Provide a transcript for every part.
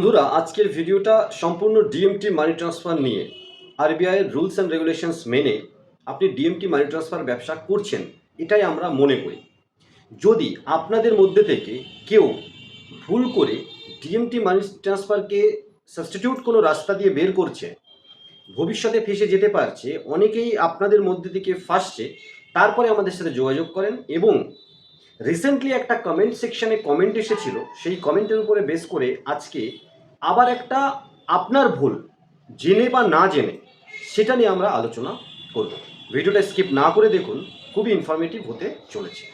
বন্ধুরা, আজকের ভিডিওটা সম্পূর্ণ ডিএমটি মানি ট্রান্সফার নিয়ে আরবিআইয়ের রুলস অ্যান্ড রেগুলেশনস মেনে আপনি ডিএমটি মানি ট্রান্সফার ব্যবসা করছেন, এটাই আমরা মনে করি। যদি আপনাদের মধ্যে থেকে কেউ ভুল করে ডিএমটি মানি ট্রান্সফারকে সাবস্টিটিউট কোনো রাস্তা দিয়ে বের করছে, ভবিষ্যতে ফেসে যেতে পারছে, অনেকেই আপনাদের মধ্যে থেকে ফাঁসছে, তারপরে আমাদের সাথে যোগাযোগ করেন এবং রিসেন্টলি একটা কমেন্ট সেকশানে কমেন্ট এসেছিল, সেই কমেন্টের উপরে বেস করে আজকে আবার একটা আপনার ভুল, জেনে বা না জেনে, সেটা নিয়ে আমরা আলোচনা করব। ভিডিওটা স্কিপ না করে দেখুন, খুবই ইনফরমেটিভ হতে চলেছে।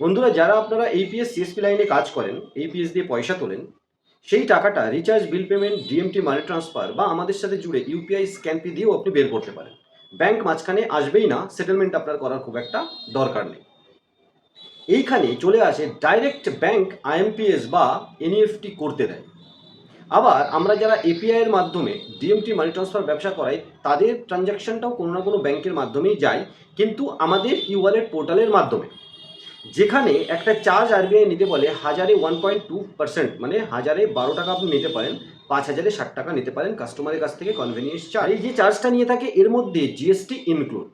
বন্ধুরা, যারা আপনারা এইপিএস সিএসপি লাইনে কাজ করেন এইপিএস দিয়ে পয়সা তোলেন, সেই টাকাটা recharge bill payment DMT money transfer বা আমাদের সাথে জুড়ে ইউপিআই স্ক্যানপি দিয়েও আপনি বের করতে পারেন। ব্যাংক মাঝখানে আসবেই না সেটেলমেন্ট আপনার করার খুব একটা দরকার নেই। এইখানে চলে আসে ডাইরেক্ট ব্যাংক আইএমপিএস বা এনইএফটি করতে দেয়। আবার আমরা যারা এপিআই এর মাধ্যমে ডিএমটি মানি ট্রান্সফার ব্যবসা করাই, তাদের ট্রানজ্যাকশনটাও কোনো না কোনো ব্যাংকের মাধ্যমেই যায়, কিন্তু আমাদের ই ওয়ালেট পোর্টালের মাধ্যমে। যেখানে একটা চার্জ আরবিআই নিতে বলে, হাজারে ওয়ান পয়েন্ট টু পার্সেন্ট মানে হাজারে বারো টাকা আপনি নিতে পারেন, পাঁচ হাজারে ষাট টাকা নিতে পারেন কাস্টমারের কাছ থেকে কনভেনিয়েন্স চার্জ এই যে চার্জটা নিয়ে থাকে, এর মধ্যে জিএসটি ইনক্লুড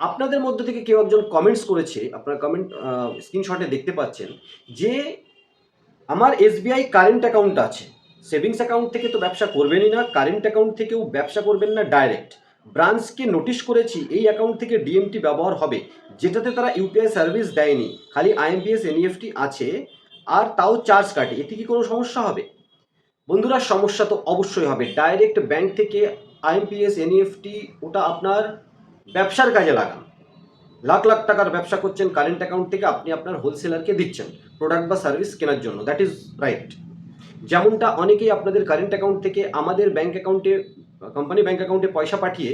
আপনাদের মধ্যে থেকে কেউ একজন কমেন্টস করেছে, আপনার কমেন্ট স্ক্রিনশটে দেখতে পাচ্ছেন, যে আমার এসবিআই কারেন্ট অ্যাকাউন্ট আছে। সেভিংস অ্যাকাউন্ট থেকে তো ব্যবসা করবেনই না, কারেন্ট অ্যাকাউন্ট থেকেও ব্যবসা করবেন না ডাইরেক্ট। ব্রাঞ্চকে নোটিশ করেছি, এই অ্যাকাউন্ট থেকে ডিএমটি ব্যবহার হবে, যেটাতে তারা ইউপিআই সার্ভিস দেয়নি, খালি আইএমপিএস এনইএফটি আছে, আর তাও চার্জ কাটে, এতে কি কোনো সমস্যা হবে? বন্ধুরা, সমস্যা তো অবশ্যই হবে, ডাইরেক্ট ব্যাংক থেকে আইএমপিএস এনইএফটি ওটা আপনার ব্যবসার কাজে লাগান। লাখ লাখ টাকার ব্যবসা করছেন, কারেন্ট অ্যাকাউন্ট থেকে আপনি আপনার হোলসেলারকে দিচ্ছেন, প্রোডাক্ট বা সার্ভিস কেনার জন্য দ্যাট ইজ রাইট যেমনটা অনেকেই আপনাদের কারেন্ট অ্যাকাউন্ট থেকে আমাদের ব্যাঙ্ক অ্যাকাউন্টে কোম্পানি ব্যাঙ্ক অ্যাকাউন্টে পয়সা পাঠিয়ে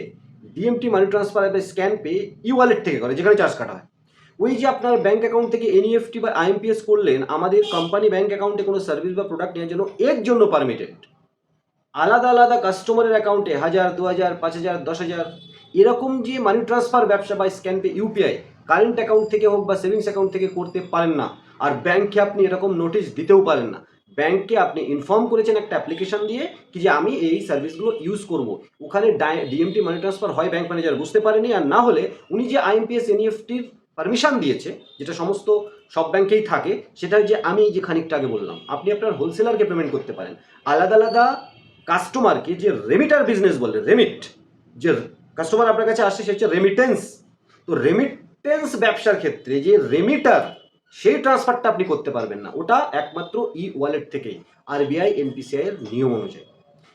ডিএমটি মানি ট্রান্সফার বা স্ক্যান পে ই ওয়ালেট থেকে করে, যেখানে চার্জ কাটা হয়। ওই যে আপনার ব্যাংক অ্যাকাউন্ট থেকে এনইএফটি বা আইএমপিএস করলেন, আমাদের কোম্পানি ব্যাঙ্ক অ্যাকাউন্টে কোনো সার্ভিস বা প্রোডাক্ট নেওয়ার জন্য এর জন্য পারমিটেড আলাদা আলাদা কাস্টমারের অ্যাকাউন্টে হাজার, দু হাজার, পাঁচ হাজার, দশ হাজার, এরকম যে মানি ট্রান্সফার ব্যবসা বা scan pay UPI current account থেকে হোক বা সেভিংস অ্যাকাউন্ট থেকে করতে পারেন না। আর ব্যাংকে আপনি এরকম নোটিশ দিতেও পারেন না। ব্যাংককে আপনি ইনফর্ম করেছেন একটা অ্যাপ্লিকেশন দিয়ে কি যে আমি এই সার্ভিসগুলো ইউজ করব। ওখানে ডিএমটি মানি ট্রান্সফার হয় ব্যাংক ম্যানেজার বুঝতে পারেনি আর না হলে উনি যে আইএমপিএস এনইএফটির পারমিশন দিয়েছে, যেটা সমস্ত সব ব্যাংকেই থাকে সেটা যে আমি যে খানিকটা আগে বললাম, আপনি আপনার হোলসেলারকে পেমেন্ট করতে পারেন। আলাদা আলাদা কাস্টমারকে যে রেমিটার বিজনেস বলে রেমিট যে কাস্টমার আপনার কাছে আসছে, সে হচ্ছে রেমিটেন্স তো রেমিটেন্স ব্যবসার ক্ষেত্রে যে রেমিটার সেই ট্রান্সফারটা আপনি করতে পারবেন না। ওটা একমাত্র ই ওয়ালেট থেকেই আরবিআই এনপিসিআই এর নিয়ম অনুযায়ী।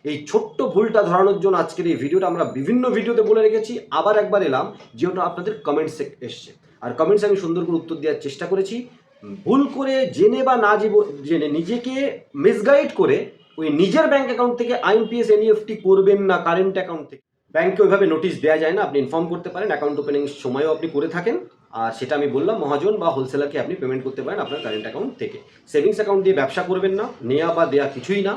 এই ছোট্ট ভুলটা ধরানোর জন্য আজকের এই ভিডিওটা আমরা বিভিন্ন ভিডিওতে বলে রেখেছি, আবার একবার এলাম যে ওটা আপনাদের কমেন্টস এসছে। আর কমেন্টস আমি সুন্দর করে উত্তর দেওয়ার চেষ্টা করেছি। ভুল করে জেনে বা না জেনে নিজেকে মিসগাইড করে ওই নিজের ব্যাঙ্ক অ্যাকাউন্ট থেকে আইএমপিএস এনইএফটি করবেন না কারেন্ট অ্যাকাউন্ট থেকে। ব্যাংকে ওইভাবে নোটিশ দেওয়া যায় না, আপনি ইনফর্ম করতে পারেন অ্যাকাউন্ট ওপেনিং সময়ও আপনি করে থাকেন। আর সেটা আমি বললাম, মহাজন বা হোলসেলারকে আপনি পেমেন্ট করতে পারেন আপনার কারেন্ট অ্যাকাউন্ট থেকে। সেভিংস অ্যাকাউন্ট দিয়ে ব্যবসা করবেন না নেওয়া বা দেওয়া কিছুই না।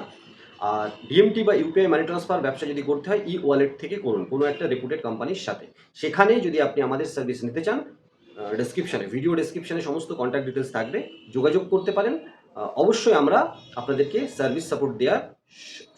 আর ডিএমটি বা ইউপিআই মানি ট্রান্সফার ব্যবসা যদি করতে হয় ই ওয়ালেট থেকে করুন, কোনো একটা রেপুটেড কোম্পানির সাথে। সেখানে যদি আপনি আমাদের সার্ভিস নিতে চান ডেসক্রিপশানে ভিডিও ডেসক্রিপশানে সমস্ত কন্ট্যাক্ট ডিটেলস থাকবে, যোগাযোগ করতে পারেন। অবশ্যই আমরা আপনাদেরকে সার্ভিস সাপোর্ট দেওয়ার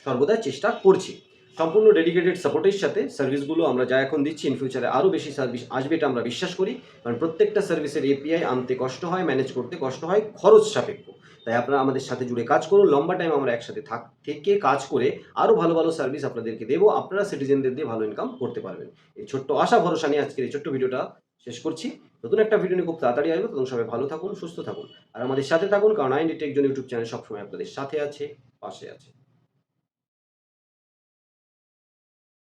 সর্বদা চেষ্টা করছি। সম্পূর্ণ ডেডিকেটেড সাপোর্টের সাথে সার্ভিসগুলো আমরা যা এখন দিচ্ছি ইন ফিউচারে আরও বেশি সার্ভিস আসবে এটা আমরা বিশ্বাস করি। কারণ প্রত্যেকটা সার্ভিসের এপিআই আনতে কষ্ট হয় ম্যানেজ করতে কষ্ট হয়, খরচ সাপেক্ষ। তাই আপনারা আমাদের সাথে জুড়ে কাজ করুন, লম্বা টাইম আমরা একসাথে থাক, থেকে কাজ করে আরও ভালো ভালো সার্ভিস আপনাদেরকে দেবো। আপনারা সিটিজেনদের দিয়ে ভালো ইনকাম করতে পারবেন। এই ছোট্ট আশা, ভরসা নিয়ে আজকের এই ছোট্ট ভিডিওটা শেষ করছি। নতুন একটা ভিডিও নিয়ে খুব তাড়াতাড়ি আসবে। তখন সবাই ভালো থাকুন, সুস্থ থাকুন। আর আমাদের সাথে থাকুন, কারণ আইন টেক জন ইউটিউব চ্যানেল সবসময় আপনাদের সাথে আছে, পাশে আছে।